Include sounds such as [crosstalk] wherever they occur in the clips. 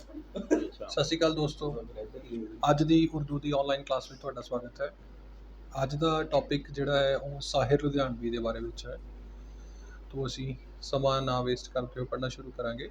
ਸਤਿ ਸ਼੍ਰੀ ਅਕਾਲ ਦੋਸਤੋ। ਅੱਜ ਦੀ ਉਰਦੂ ਦੀ ਆਨਲਾਈਨ ਕਲਾਸ ਵਿੱਚ ਤੁਹਾਡਾ ਸਵਾਗਤ ਹੈ। ਅੱਜ ਦਾ ਟੌਪਿਕ ਜਿਹੜਾ ਹੈ, ਉਹ ਸਾਹਿਰ ਲੁਧਿਆਣਵੀ ਦੇ ਬਾਰੇ ਵਿੱਚ ਹੈ। ਤੋਂ ਅਸੀਂ ਸਮਾਂ ਨਾ ਵੇਸਟ ਕਰਕੇ ਪੜਨਾ ਸ਼ੁਰੂ ਕਰਾਂਗੇ।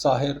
ਸਾਹਿਰ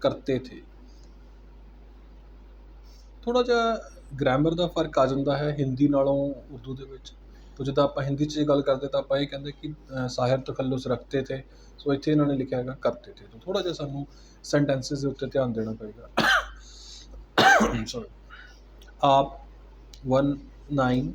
ਕਰਤੇ ਥੇ। ਥੋੜਾ ਜਿਹਾ ਗ੍ਰਾਮਰ ਦਾ ਫ਼ਰਕ ਆ ਜਾਂਦਾ ਹੈ ਹਿੰਦੀ ਨਾਲੋਂ ਉਰਦੂ ਦੇ ਵਿੱਚ। ਤੋ ਜਦੋਂ ਆਪਾਂ ਹਿੰਦੀ 'ਚ ਗੱਲ ਕਰਦੇ ਤਾਂ ਆਪਾਂ ਇਹ ਕਹਿੰਦੇ ਕਿ ਸਾਹਿਰ ਤਖੱਲੁਸ ਰੱਖਤੇ ਥੇ। ਸੋ ਇੱਥੇ ਇਹਨਾਂ ਨੇ ਲਿਖਿਆ ਹੈਗਾ ਕਰਤੇ ਥੇ। ਥੋੜਾ ਜਿਹਾ ਸਾਨੂੰ ਸੈਂਟੈਂਸਸ ਦੇ ਉੱਤੇ ਧਿਆਨ ਦੇਣਾ ਪਏਗਾ। [coughs] ਸੌਰੀ ਆਪ 1921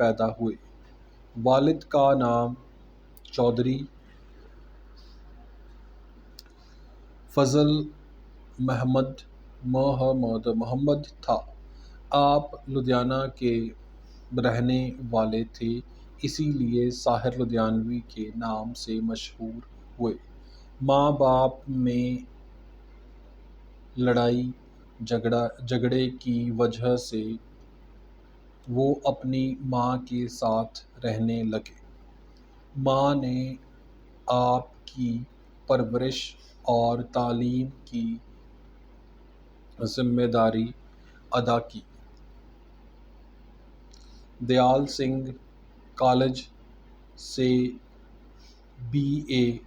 پیدا ہوئے۔ والد کا نام چودھری فضل محمد محمد محمد تھا۔ آپ لدھیانہ کے رہنے والے تھے، اسی لیے ساحر لدھیانوی کے نام سے مشہور ہوئے۔ ماں باپ میں لڑائی، جھگڑا، جھگڑے کی وجہ سے وہ اپنی ماں کے ساتھ رہنے لگے۔ ماں نے آپ کی پرورش اور تعلیم کی ذمہ داری ادا کی۔ دیال سنگھ کالج سے بی اے۔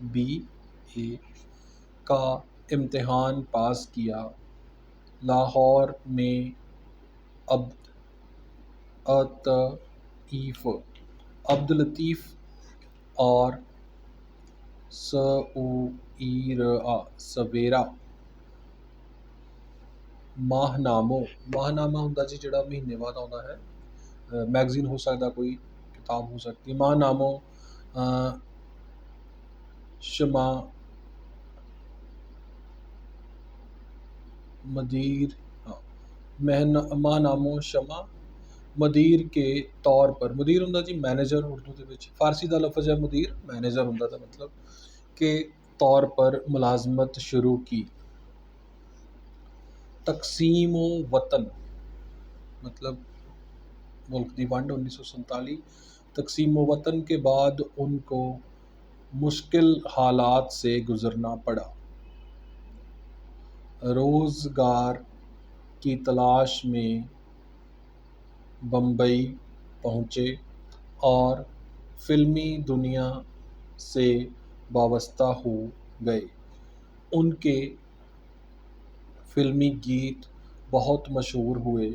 بی اے کا امتحان پاس کیا۔ لاہور میں اب عطیف عبدالطیف اور ماہ سویرا ماہنامو ماہنامہ ہوں جی جڑا مہینے بعد آتا ہے، میگزین ہو سکتا کوئی کتاب ہو سکتی ماہنامو شما مدیر ماہنامہ شمع مدیر کے طور پر، مدیر ہوں جی مینیجر اردو کے بچ فارسی ਦਾ لفظ ہے مدیر مینیجر ہوں ਦਾ مطلب کے طور پر ملازمت شروع کی۔ تقسیم و وطن مطلب ملک دی ونڈ انیس سو سنتالی، تقسیم و وطن کے بعد ان کو مشکل حالات سے گزرنا پڑا۔ روزگار کی تلاش میں بمبئی پہنچے اور فلمی دنیا سے وابستہ ہو گئے۔ ان کے فلمی گیت بہت مشہور ہوئے۔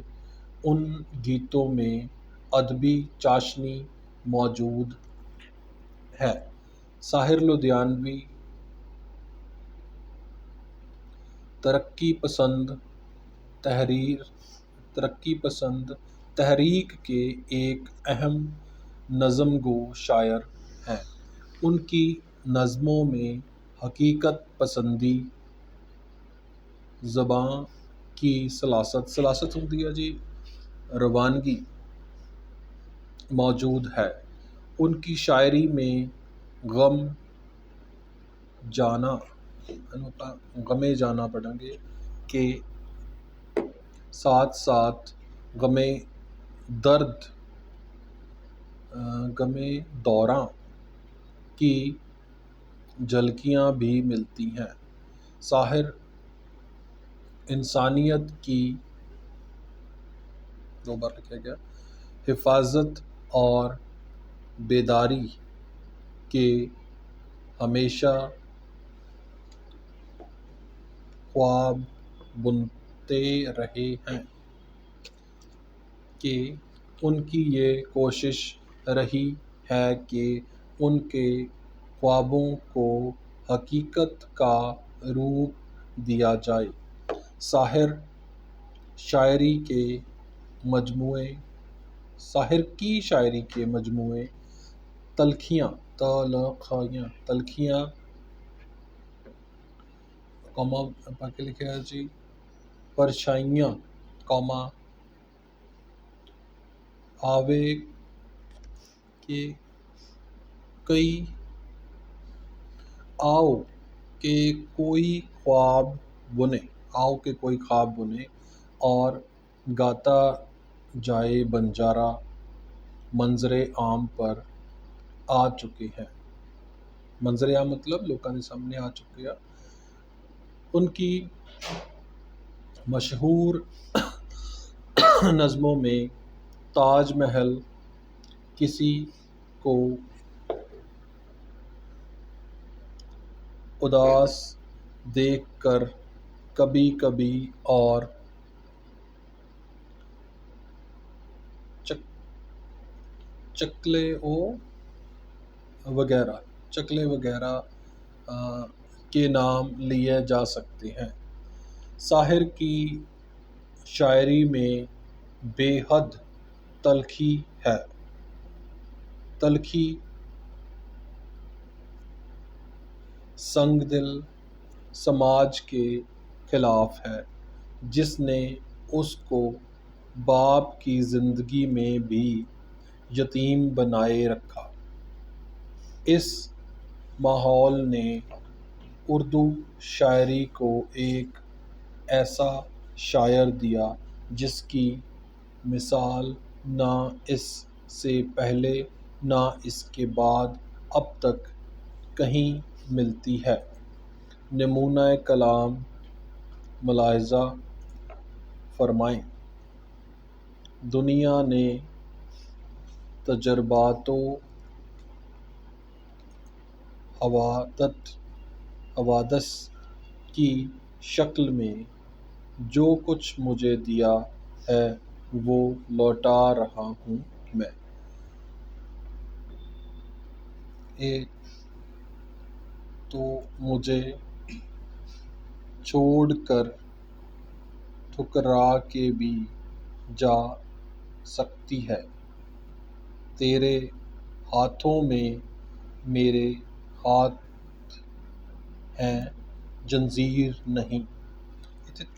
ان گیتوں میں ادبی چاشنی موجود ہے۔ ساحر لدھیانوی ترقی پسند تحریر ترقی پسند تحریک کے ایک اہم نظم گو شاعر ہیں ان کی نظموں میں حقیقت پسندی زباں کی سلاست سلاست ہوتی ہے جی روانگی موجود ہے ان کی شاعری میں غم جانا غمیں جانا پڑیں گے کہ ساتھ ساتھ غمیں درد غمیں دوراں کی جھلکیاں بھی ملتی ہیں ساحر انسانیت کی دو بار لکھا گیا حفاظت اور بیداری کے ہمیشہ خواب بنتے رہے ہیں کہ ان کی یہ کوشش رہی ہے کہ ان کے خوابوں کو حقیقت کا روپ دیا جائے۔ ساحر شاعری کے مجموعے، ساحر کی شاعری کے مجموعے تلخیاں تلخیاں تلخیاں କମା ପାଖେ ଲେଖିବା ଅଛି پرچھائیاں قوما آوے کے کئی آؤ کے کوئی خواب بنے آؤ کے کوئی خواب بنے اور گاتا جائے بنجارہ منظر عام پر آ چکے ہیں منظر عام مطلب لوگوں سامنے آ چکے ہیں ان کی مشہور نظموں میں تاج محل کسی کو اداس دیکھ کر کبھی کبھی اور چکلے او وغیرہ چکلے وغیرہ کے نام لیے جا سکتے ہیں۔ ساحر کی شاعری میں بے حد تلخی ہے۔ تلخی سنگ دل سماج کے خلاف ہے۔ جس نے اس کو باپ کی زندگی میں بھی یتیم بنائے رکھا۔ اس ماحول نے اردو شاعری کو ایک ایسا شاعر دیا جس کی مثال نہ اس سے پہلے نہ اس کے بعد اب تک کہیں ملتی ہے۔ نمونۂ کلام ملاحظہ فرمائیں۔ دنیا نے تجربات و حوادث کی شکل میں جو کچھ مجھے دیا ہے وہ لوٹا رہا ہوں میں۔ ایک تو مجھے چھوڑ کر ٹھکرا کے بھی جا سکتی ہے۔ تیرے ہاتھوں میں میرے ہاتھ ہیں زنجیر نہیں۔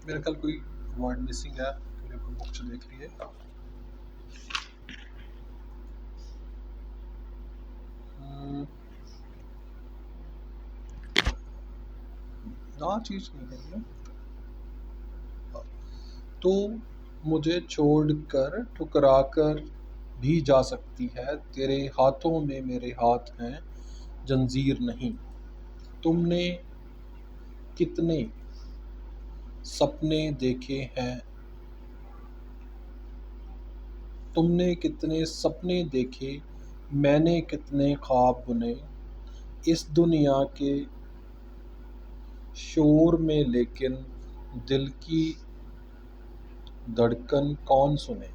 میرے خیال کوئی ورڈ مسنگ ہے بک دیکھ لیے۔ چیز نہیں ہے۔ تو مجھے چھوڑ کر ٹھکرا کر بھی جا سکتی ہے، تیرے ہاتھوں میں میرے ہاتھ ہیں زنجیر نہیں۔ تم نے کتنے سپنے دیکھے ہیں؟ تم نے کتنے سپنے دیکھے، میں نے کتنے خواب بنے۔ اس دنیا کے شور میں لیکن دل کی دھڑکن کون سنے؟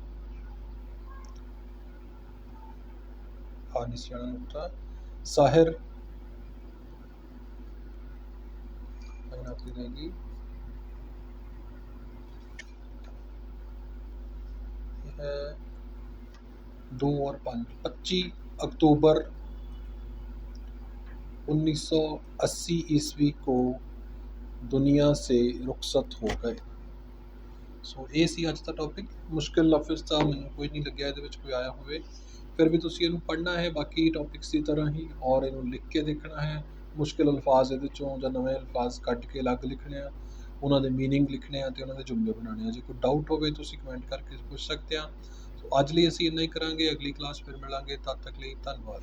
ساحر رہے گی دو اور پانچ پچیس اکتوبر انیس سو اسی عیسوی کو دنیا سے رخصت ہو گئے ਸੋ ਇਹ ਸੀ ਅੱਜ ਦਾ ਟੌਪਿਕ ਮੁਸ਼ਕਿਲ ਲਫ਼ਜ਼ ਤਾਂ ਮੈਨੂੰ ਕੋਈ ਨਹੀਂ ਲੱਗਿਆ ਇਹਦੇ ਵਿੱਚ ਕੋਈ ਆਇਆ ਹੋਵੇ ਫਿਰ ਵੀ ਤੁਸੀਂ ਇਹਨੂੰ ਪੜ੍ਹਨਾ ਹੈ ਬਾਕੀ ਟੌਪਿਕਸ ਦੀ ਤਰ੍ਹਾਂ ਹੀ ਔਰ ਇਹਨੂੰ ਲਿਖ ਕੇ ਦੇਖਣਾ ਹੈ ਮੁਸ਼ਕਿਲ ਅਲਫਾਜ਼ ਇਹਦੇ ਚੋਂ ਜਾਂ ਨਵੇਂ ਅਲਫਾਜ਼ ਕੱਢ ਕੇ ਅਲੱਗ ਲਿਖਣੇ ਆ, ਉਹਨਾਂ ਦੇ ਮੀਨਿੰਗ ਲਿਖਣੇ ਆ ਤੇ ਉਹਨਾਂ ਦੇ ਜੁਮਲੇ ਬਣਾਉਣੇ ਆ। ਜੇ ਕੋਈ ਡਾਊਟ ਹੋਵੇ ਤੁਸੀਂ ਕਮੈਂਟ ਕਰਕੇ ਪੁੱਛ ਸਕਦੇ ਆ। ਸੋ ਅੱਜ ਲਈ ਅਸੀਂ ਇੰਨਾ ਹੀ ਕਰਾਂਗੇ, ਅਗਲੀ ਕਲਾਸ ਫਿਰ ਮਿਲਾਂਗੇ, ਤਦ ਤੱਕ ਲਈ ਧੰਨਵਾਦ।